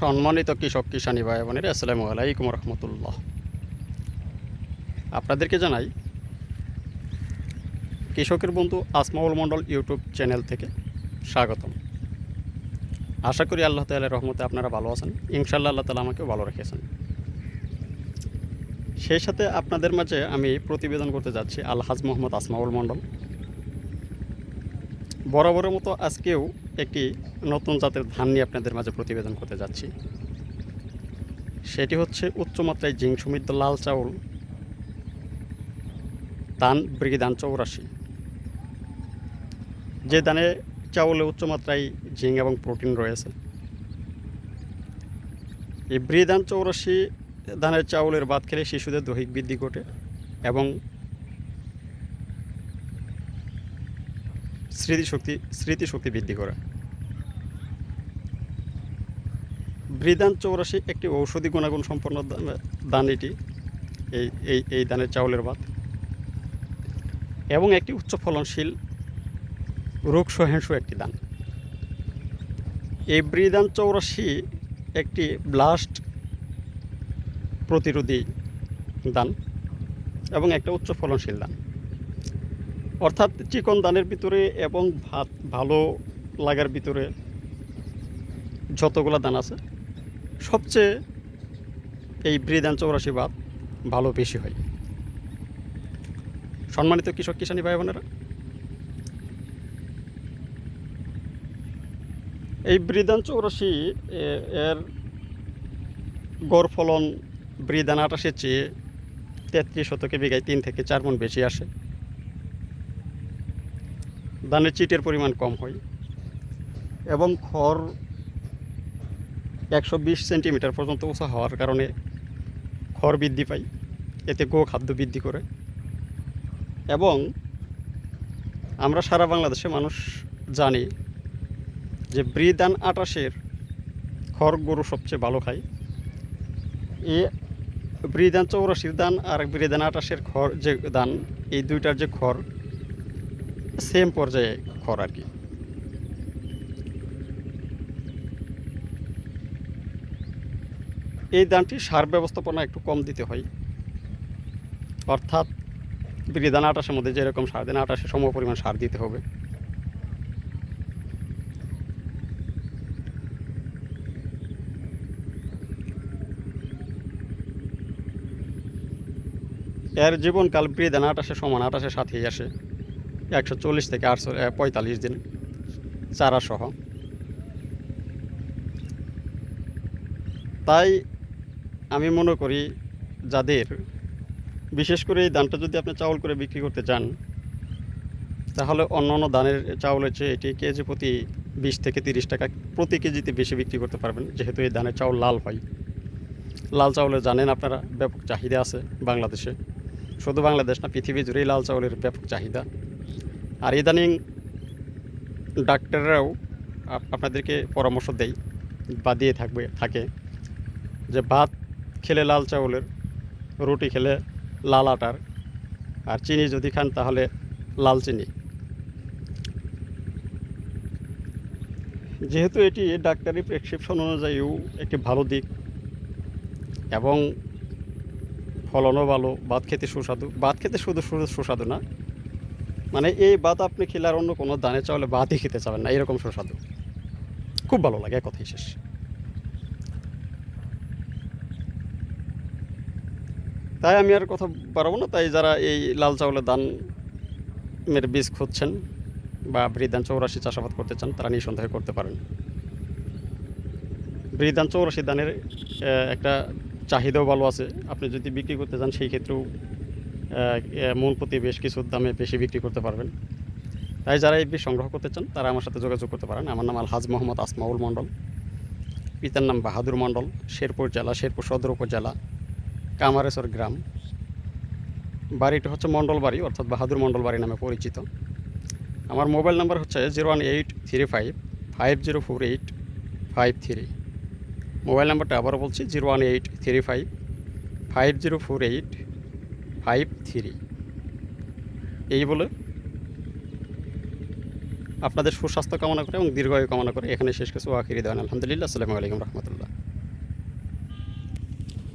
সম্মানিত কৃষক, কিষানী ভাই, বোনের, আসসালামু আলাইকুম রহমতুল্লাহ। আপনাদেরকে জানাই, কৃষকের বন্ধু আসমাউল মণ্ডল ইউটিউব চ্যানেল থেকে স্বাগতম। আশা করি আল্লাহ তালের রহমতে আপনারা ভালো আছেন। ইনশাল্লাহ আল্লাহ তালা আমাকেও ভালো রেখেছেন। সেই সাথে আপনাদের মাঝে আমি প্রতিবেদন করতে যাচ্ছি আলহাজ মোহাম্মদ আসমাউল মণ্ডল। বরাবরের মতো আজকেও একটি নতুন জাতের ধান নিয়ে আপনাদের মাঝে প্রতিবেদন করতে যাচ্ছি। সেটি হচ্ছে উচ্চমাত্রায় জিঙ্ক সমৃদ্ধ লাল চাউল, ধান ব্রিগিদান চৌরাশি। যে ধানে চাউলে উচ্চমাত্রায় জিঙ্ক এবং প্রোটিন রয়েছে, এই ব্রিদান চৌরাশি ধানের চাউলের ভাত খেলে শিশুদের দৈহিক বৃদ্ধি ঘটে এবং স্মৃতিশক্তি স্মৃতিশক্তি বৃদ্ধি করে। বৃদান চৌরাশি একটি ঔষধি গুণাগুণ সম্পন্ন দান- এটি এই এই এই দানের চাউলের ভাত, এবং একটি উচ্চ ফলনশীল রোগ সহিংসু একটি দান। এই বৃদান চৌরাশি একটি ব্লাস্ট প্রতিরোধী দান এবং একটা উচ্চ ফলনশীল দান। অর্থাৎ চিকন দানের ভিতরে এবং ভাত ভালো লাগার ভিতরে যতগুলো দান আছে, সবচেয়ে এই বৃদান চৌরাশি ভাত ভালো বেশি হয়। সম্মানিত কৃষক কিষানী ভাই বোনেরা, এই বৃদান চৌরাশি এর গড় ফলন বৃদান আটাশের চেয়ে তেত্রিশ শতকে বিঘায় তিন থেকে চার মন বেশি আসে। ধানের চিটের পরিমাণ কম হয়। এবং খড় একশো বিশ সেন্টিমিটার পর্যন্ত উঁচা হওয়ার কারণে খড় বৃদ্ধি পায়, এতে গো খাদ্য বৃদ্ধি করে। এবং আমরা সারা বাংলাদেশে মানুষ জানি যে ব্রিদান আটাশের খড় গরু সবচেয়ে ভালো খায়। এ ব্রিদান চৌরাশির দান আর ব্রিদান আটাশের খড় যে দান এই দুইটার যে খড় সেম পর্যায়ে খড় আর কি। এই দানটি সার ব্যবস্থাপনা একটু কম দিতে হয়। অর্থাৎ বিরিদান আটাশের মধ্যে যেরকম সার দেন, আটাশে সম পরিমাণ সার দিতে হবে। এর জীবনকাল বিরিদান আটাশে সমান, আটাশের সাথেই আসে। একশো চল্লিশ থেকে আটশো পঁয়তাল্লিশ দিন চারা সহ তাই আমি মনে করি যাদের, বিশেষ করে এই ধানটা যদি আপনি চাউল করে বিক্রি করতে চান, তাহলে অন্য অন্য ধানের চাউলের চেয়ে এটি কেজি প্রতি বিশ থেকে তিরিশ টাকা প্রতি কেজিতে বেশি বিক্রি করতে পারবেন, যেহেতু এই ধানের চাউল লাল হয়। লাল চাউলের জানেন আপনারা ব্যাপক চাহিদা আছে বাংলাদেশে। শুধু বাংলাদেশ না, পৃথিবী জুড়েই লাল চাউলের ব্যাপক চাহিদা। আর ইদানিং ডাক্তাররাও আপনাদেরকে পরামর্শ দেয়, বা দিয়ে থাকবে, থাকে, যে ভাত খেলে লাল চাউলের, রুটি খেলে লাল আটার, আর চিনি যদি খান তাহলে লাল চিনি। যেহেতু এটি ডাক্তারি প্রেসক্রিপশন অনুযায়ীও একটি ভালো দিক, এবং ফলনও ভালো, ভাত খেতে সুস্বাদু, ভাত খেতে শুধু সুস্বাদু না মানে এই ভাত আপনি খেলে আর অন্য কোনো দানে চাউলে ভাতই খেতে চাবেন না, এরকম সুস্বাদু। খুব ভালো লাগে কথাই শেষ। তাই আমি আর কথা বাড়াবো না, তাই যারা এই লাল চাউলের দান মের বীজ খুঁজছেন বা বৃদান চৌরাশি চাষাবাদ করতে চান, তারা নিঃসন্দেহে করতে পারেন। বৃদান চৌরাশি দানের একটা চাহিদাও ভালো আছে। আপনি যদি বিক্রি করতে চান, সেই ক্ষেত্রেও মন প্রতি বেশ কিছু দামে বেশি বিক্রি করতে পারবেন। তাই যারা এই বীজ সংগ্রহ করতে চান, তারা আমার সাথে যোগাযোগ করতে পারেন। আমার নাম আলহাজ মোহাম্মদ আসমাউল মণ্ডল। পিতার নাম বাহাদুর মণ্ডল, শেরপুর জেলা, শেরপুর সদর উপজেলা, কামারেশ্বর গ্রাম। বাড়িটা হচ্ছে মণ্ডল বাড়ি, অর্থাৎ বাহাদুর মণ্ডল বাড়ি নামে পরিচিত। আমার মোবাইল নাম্বার হচ্ছে zero one eight three five five zero four eight, five three. Mobile নাম্বারটা আবারও বলছি, zero one eight three five five zero four eight five three. এই বলে আপনাদের সুস্বাস্থ্য কামনা করে এবং দীর্ঘায়ু কামনা করে এখানে শেষ কিছু আখিরি দেন আলহামদুলিল্লাহ, আসসালামু আলাইকুম রহমতুল্লাহ।